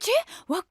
ちわ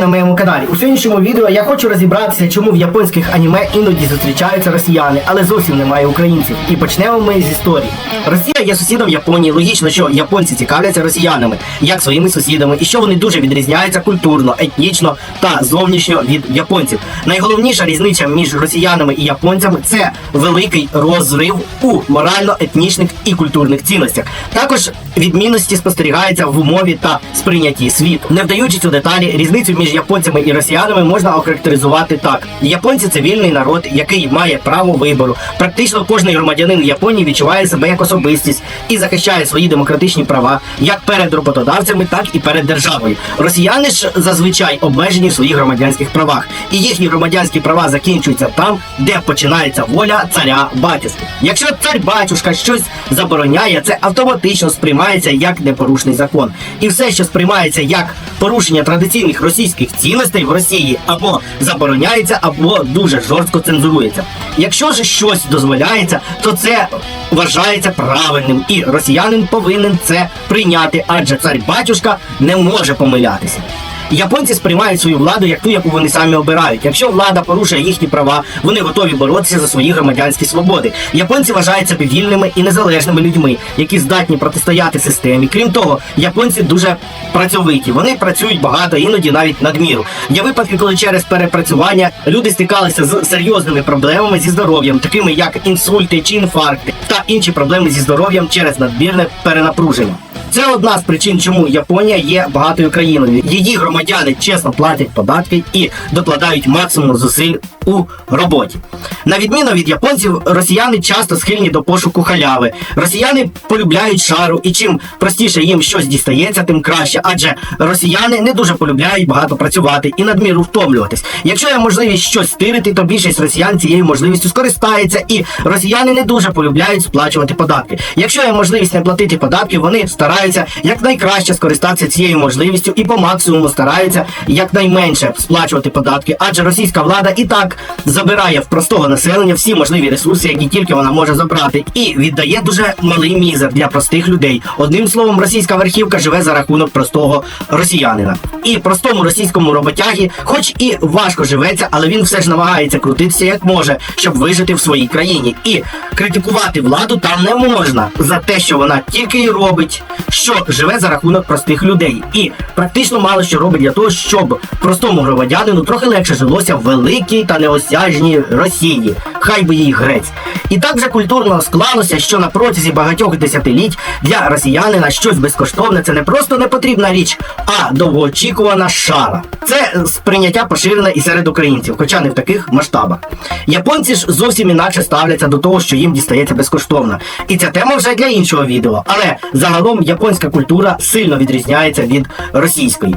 на моєму каналі. У сьогоднішньому відео я хочу розібратися, чому в японських аніме іноді зустрічаються росіяни, але зовсім немає українців. І почнемо ми з історії. Росія є сусідом Японії. Логічно, що японці цікавляться росіянами, як своїми сусідами, і що вони дуже відрізняються культурно, етнічно та зовнішньо від японців. Найголовніша різниця між росіянами і японцями це великий розрив у морально-етнічних і культурних цінностях. Також відмінності спостерігаються в умові та сприйнятті світу. Не вдаючись у деталі, різницю між японцями і росіянами можна охарактеризувати так: японці це вільний народ, який має право вибору. Практично кожний громадянин Японії відчуває себе як особистість і захищає свої демократичні права як перед роботодавцями, так і перед державою. Росіяни ж зазвичай обмежені в своїх громадянських правах, і їхні громадянські права закінчуються там, де починається воля царя батюшки. Якщо цар батюшка щось забороняє, це автоматично сприймається як непорушний закон. І все, що сприймається як порушення традиційних російських цінностей в Росії, або забороняється, або дуже жорстко цензурується. Якщо ж щось дозволяється, то це вважається правильним, і росіянин повинен це прийняти, адже цар батюшка не може помилятися. Японці сприймають свою владу як ту, яку вони самі обирають. Якщо влада порушує їхні права, вони готові боротися за свої громадянські свободи. Японці вважають себе вільними і незалежними людьми, які здатні протистояти системі. Крім того, японці дуже працьовиті. Вони працюють багато, іноді навіть надміру. Є випадки, коли через перепрацювання люди стикалися з серйозними проблемами зі здоров'ям, такими як інсульти чи інфаркти, та інші проблеми зі здоров'ям через надмірне перенапруження. Це одна з причин, чому Японія є багатою країною. Її громадяни чесно платять податки і докладають максимум зусиль у роботі. На відміну від японців, росіяни часто схильні до пошуку халяви. Росіяни полюбляють шару, і чим простіше їм щось дістається, тим краще. Адже росіяни не дуже полюбляють багато працювати і надміру втомлюватись. Якщо є можливість щось стирити, то більшість росіян цією можливістю скористається, і росіяни не дуже полюбляють сплачувати податки. Якщо є можливість не платити податки, вони стараються якнайкраще скористатися цією можливістю і по максимуму стараються якнайменше сплачувати податки, адже російська влада і так забирає в простого населення всі можливі ресурси, які тільки вона може забрати, і віддає дуже малий мізер для простих людей. Одним словом, російська верхівка живе за рахунок простого росіянина. І простому російському роботягі, хоч і важко живеться, але він все ж намагається крутитися як може, щоб вижити в своїй країні. І критикувати владу там не можна за те, що вона тільки й робить, що живе за рахунок простих людей, і практично мало що робить для того, щоб простому громадянину трохи легше жилося в великій та неосяжній Росії. Хай би їй грець. І так вже культурно склалося, що на протязі багатьох десятиліть для росіянина щось безкоштовне це не просто не потрібна річ, а довгоочікувана шара. Це сприйняття поширене і серед українців, хоча не в таких масштабах. Японці ж зовсім інакше ставляться до того, що їм дістається безкоштовно. І ця тема вже для іншого відео. Але загалом японська культура сильно відрізняється від російської.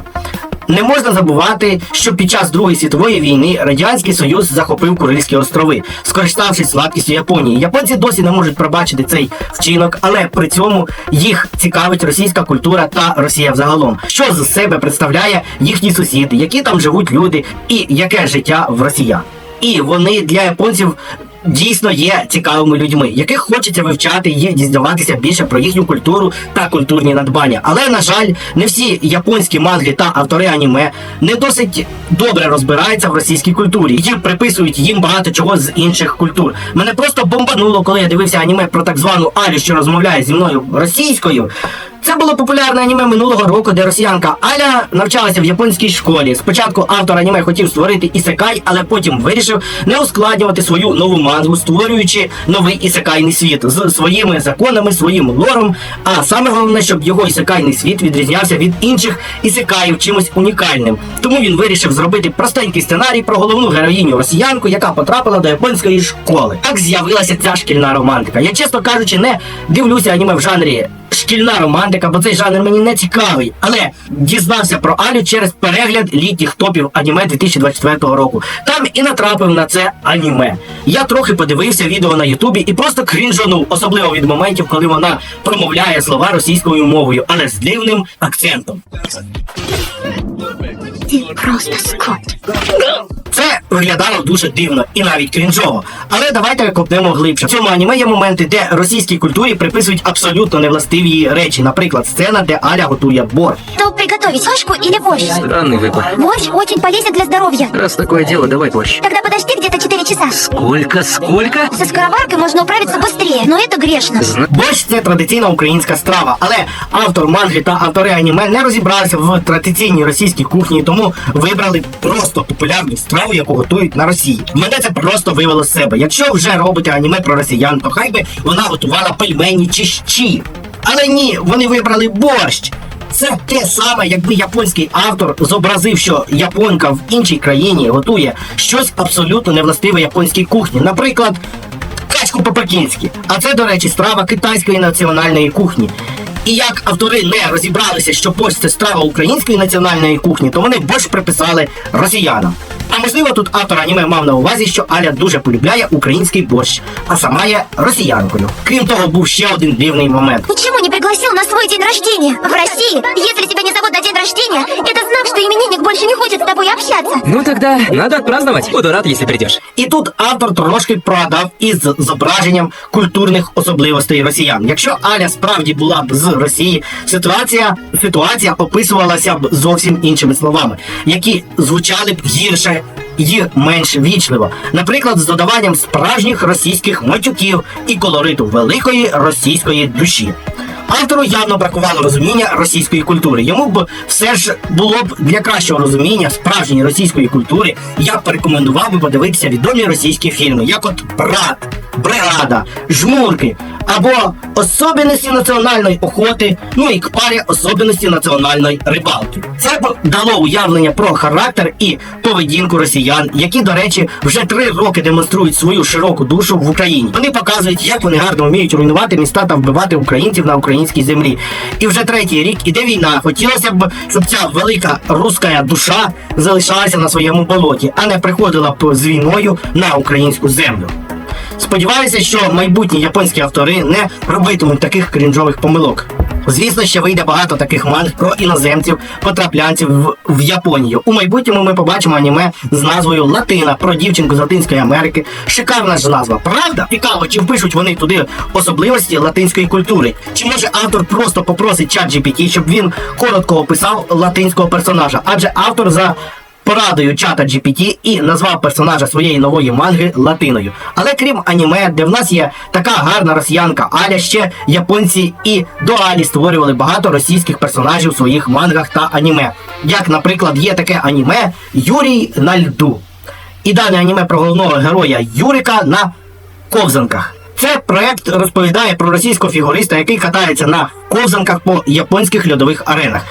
Не можна забувати, що під час Другої світової війни Радянський Союз захопив Курильські острови, скориставшись слабкістю Японії. Японці досі не можуть пробачити цей вчинок, але при цьому їх цікавить російська культура та Росія взагалом. Що з себе представляє їхні сусіди, які там живуть люди, і яке життя в росіян. І вони для японців дійсно є цікавими людьми, яких хочеться вивчати і дізнаватися більше про їхню культуру та культурні надбання. Але на жаль, не всі японські манги та автори аніме не досить добре розбираються в російській культурі. Їм приписують їм багато чого з інших культур. Мене просто бомбануло, коли я дивився аніме про так звану Алю, що розмовляє зі мною російською. Це було популярне аніме минулого року, де росіянка Аля навчалася в японській школі. Спочатку автор аніме хотів створити ісекай, але потім вирішив не ускладнювати свою нову мангу, створюючи новий ісекайний світ з своїми законами, своїм лором. А саме головне, щоб його ісекайний світ відрізнявся від інших ісекаїв чимось унікальним. Тому він вирішив зробити простенький сценарій про головну героїню росіянку, яка потрапила до японської школи. Так з'явилася ця шкільна романтика. Я чесно кажучи, не дивлюся аніме в жанрі шкільна романтика, бо цей жанр мені не цікавий. Але дізнався про Алю через перегляд літніх топів аніме 2024 року. Там і натрапив на це аніме. Я трохи подивився відео на Ютубі і просто крінжанув, особливо від моментів, коли вона промовляє слова російською мовою, але з дивним акцентом. Ти просто скот Це виглядало дуже дивно і навіть крінжово. Але давайте копнемо глибше. В цьому аніме є моменти, де російській культурі приписують абсолютно невластиві речі. Наприклад, сцена, де Аля готує борщ. То приготовить кашку или борщ? Странный выбор. Борщ очень полезен для здоровья. Раз такое дело, давай борщ. Тогда подожди где-то 4 часа. Сколько, сколько? Со скороваркой можно управиться быстрее, но это грешно. Зна... Борщ це традиційна українська страва, але автор манги та автори аніме не розібралися в традиційній російській кухні, тому вибрали просто популярну страву, яку готують на Росії. Мене це просто вивело з себе. Якщо вже робите аніме про росіян, то хай би вона готувала пельмені чи щі. Але ні, вони вибрали борщ. Це те саме, якби японський автор зобразив, що японка в іншій країні готує щось абсолютно невластиве японській кухні. Наприклад, качку по-пекінськи. А це, до речі, страва китайської національної кухні. І як автори не розібралися, що борщ це страва української національної кухні, то вони борщ приписали росіянам. А можливо, тут автор аніме мав на увазі, що Аля дуже полюбляє український борщ, а сама є росіянкою. Крім того, був ще один дивний момент. Чому не пригласив на свій день рождения? В Росії, якщо тебе не день рождения, это знак, что именинник больше не хочет с тобой общаться. Ну тогда надо отпраздновать. Буду рад, если придешь. І тут автор трошки прогадав із зображенням культурних особливостей росіян. Якщо Аля справді була б з Росії, ситуація, ситуація описувалася б зовсім іншими словами, які звучали б гірше і менш вічливо. Наприклад, з додаванням справжніх російських матюків і колориту великої російської душі. Автору явно бракувало розуміння російської культури. Йому б все ж було б для кращого розуміння справжньої російської культури. Я б порекомендував би подивитися відомі російські фільми, як от Брат, Бригада, Жмурки або Особливості національної охоти, ну і к парі особливості національної рибалки. Це б дало уявлення про характер і поведінку росіян, які, до речі, вже три роки демонструють свою широку душу в Україні. Вони показують, як вони гарно вміють руйнувати міста та вбивати українців на українській землі. І вже третій рік іде війна. Хотілося б, щоб ця велика руська душа залишалася на своєму болоті, а не приходила б з війною на українську землю. Сподіваюся, що майбутні японські автори не робитимуть таких крінжових помилок. Звісно, ще вийде багато таких манг про іноземців, потраплянців в, в Японію. У майбутньому ми побачимо аніме з назвою Латина про дівчинку з Латинської Америки. Шикарна ж назва, правда? Цікаво, чи впишуть вони туди особливості латинської культури? Чи може автор просто попросить чат GPT, щоб він коротко описав латинського персонажа? Адже автор за порадою чата GPT і назвав персонажа своєї нової манги латиною. Але крім аніме, де в нас є така гарна росіянка Аля, ще японці і до Алі створювали багато російських персонажів у своїх мангах та аніме. Як, наприклад, є таке аніме Юрій на льду. І дане аніме про головного героя Юрика на ковзанках. Це проект розповідає про російського фігуриста, який катається на ковзанках по японських льодових аренах.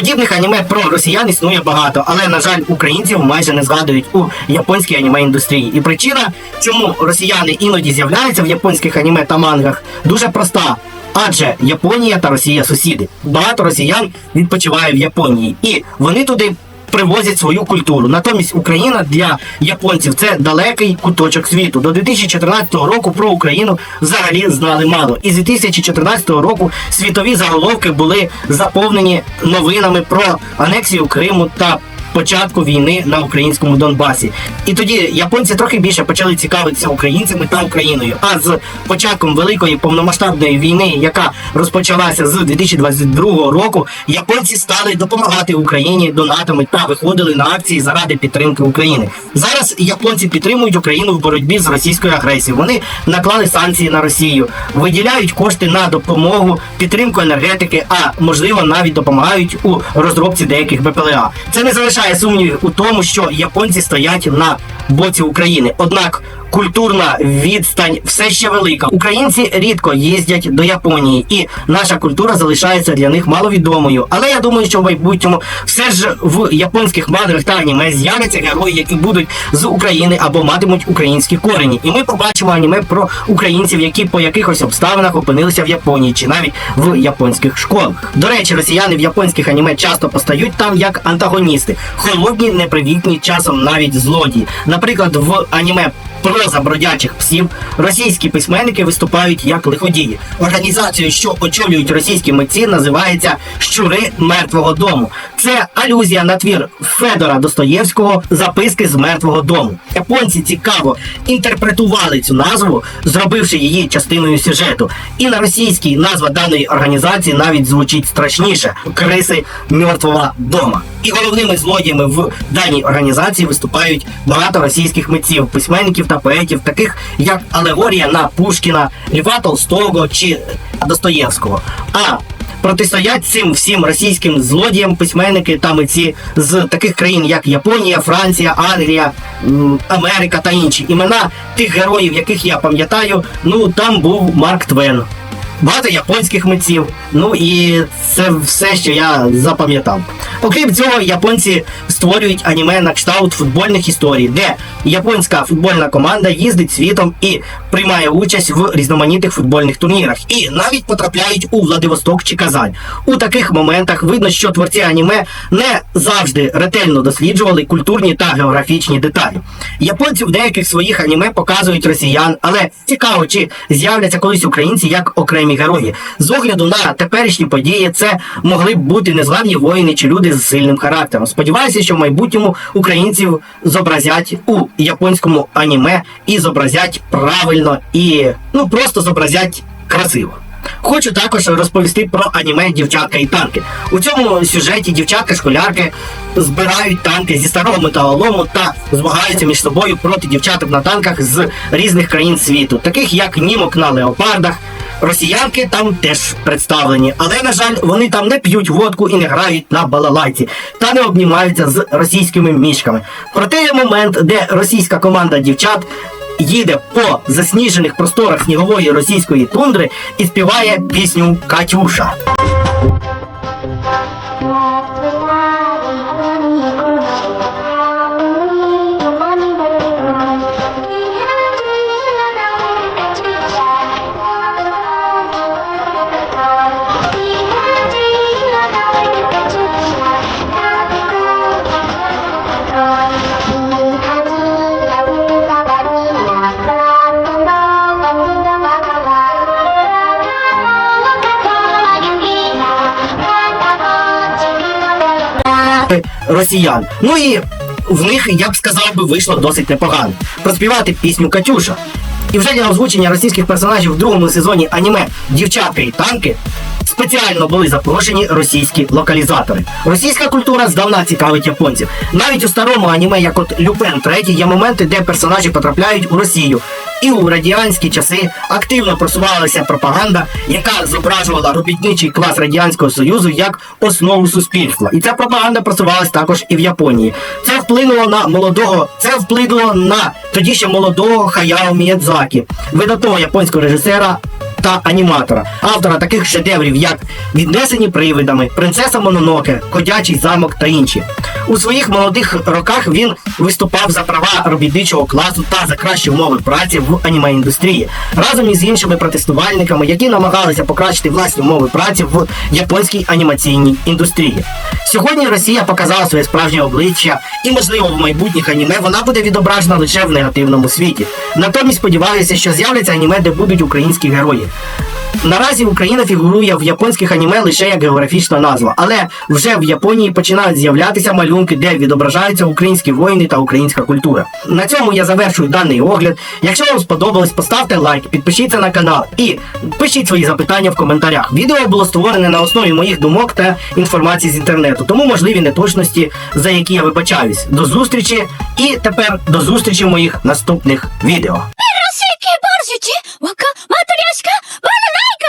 Подібних аніме про росіян існує багато, але на жаль, українців майже не згадують у японській аніме індустрії. І причина, чому росіяни іноді з'являються в японських аніме та мангах, дуже проста. Адже Японія та Росія сусіди. Багато росіян відпочиває в Японії, і вони туди привозять свою культуру. Натомість Україна для японців це далекий куточок світу. До 2014 року про Україну взагалі знали мало. І з 2014 року світові заголовки були заповнені новинами про анексію Криму та початку війни на українському Донбасі. І тоді японці трохи більше почали цікавитися українцями та Україною. А з початком великої повномасштабної війни, яка розпочалася з 2022 року, японці стали допомагати Україні донатами та виходили на акції заради підтримки України. Зараз японці підтримують Україну в боротьбі з російською агресією. Вони наклали санкції на Росію, виділяють кошти на допомогу, підтримку енергетики, а можливо навіть допомагають у розробці деяких БПЛА. Це не залишає сумнівів у тому, що японці стоять на боці України. Однак культурна відстань все ще велика. Українці рідко їздять до Японії, і наша культура залишається для них маловідомою. Але я думаю, що в майбутньому все ж в японських мангах та аніме з'являться герої, які будуть з України або матимуть українські корені. І ми побачимо аніме про українців, які по якихось обставинах опинилися в Японії чи навіть в японських школах. До речі, росіяни в японських аніме часто постають там як антагоністи, холодні, непривітні, часом навіть злодії. Наприклад, в аніме проза бродячих псів, російські письменники виступають як лиходії. Організацію, що очолюють російські митці, називається Щури мертвого дому. Це алюзія на твір Федора Достоєвського Записки з мертвого дому. Японці цікаво інтерпретували цю назву, зробивши її частиною сюжету. І на російській назва даної організації навіть звучить страшніше криси мертвого дома. І головними злодіями в даній організації виступають багато російських митців, письменників та поетів, таких як алегорія на Пушкіна, Льва Толстого чи Достоєвського. А Протистоять цим всім російським злодіям письменники та митці з таких країн, як Японія, Франція, Англія, Америка та інші. Імена тих героїв, яких я пам'ятаю, ну там був Марк Твен. Багато японських митців. Ну і це все, що я запам'ятав. Окрім цього, японці створюють аніме на кшталт футбольних історій, де японська футбольна команда їздить світом і приймає участь в різноманітних футбольних турнірах, і навіть потрапляють у Владивосток чи Казань. У таких моментах видно, що творці аніме не завжди ретельно досліджували культурні та географічні деталі. Японці в деяких своїх аніме показують росіян, але цікаво, чи з'являться колись українці як окремі герої. З огляду на теперішні події, це могли б бути незламні воїни чи люди з сильним характером. Сподіваюся, що в майбутньому українців зобразять у японському аніме і зобразять правильно і ну просто зобразять красиво. Хочу також розповісти про аніме Дівчатка і танки. У цьому сюжеті дівчатка-школярки збирають танки зі старого металолому та змагаються між собою проти дівчаток на танках з різних країн світу, таких як німок на леопардах. Росіянки там теж представлені, але на жаль, вони там не п'ють водку і не грають на балалайці та не обнімаються з російськими мішками. Проте є момент, де російська команда дівчат їде по засніжених просторах снігової російської тундри і співає пісню Катюша. Росіян. Ну і в них, я б сказав би, вийшло досить непогано. Проспівати пісню Катюша. І вже для озвучення російських персонажів в другому сезоні аніме Дівчатка і танки спеціально були запрошені російські локалізатори. Російська культура здавна цікавить японців. Навіть у старому аніме, як от Люпен III, є моменти, де персонажі потрапляють у Росію. І у радянські часи активно просувалася пропаганда, яка зображувала робітничий клас радянського союзу як основу суспільства. І ця пропаганда просувалась також і в Японії. Це вплинуло на молодого, це вплинуло на тоді ще молодого Хаяо Міядзакі, видатного японського режисера. Та аніматора, автора таких шедеврів, як Віднесені привидами, Принцеса Мононоке, Ходячий замок та інші. У своїх молодих роках він виступав за права робітничого класу та за кращі умови праці в аніме-індустрії разом із іншими протестувальниками, які намагалися покращити власні умови праці в японській анімаційній індустрії. Сьогодні Росія показала своє справжнє обличчя, і, можливо, в майбутніх аніме вона буде відображена лише в негативному світі. Натомість сподіваюся, що з'являться аніме, де будуть українські герої. Bye. Наразі Україна фігурує в японських аніме лише як географічна назва, але вже в Японії починають з'являтися малюнки, де відображаються українські воїни та українська культура. На цьому я завершую даний огляд. Якщо вам сподобалось, поставте лайк, підпишіться на канал і пишіть свої запитання в коментарях. Відео було створене на основі моїх думок та інформації з інтернету, тому можливі неточності, за які я вибачаюсь. До зустрічі і тепер до зустрічі в моїх наступних відео. わか、マトリョシカ、バナナ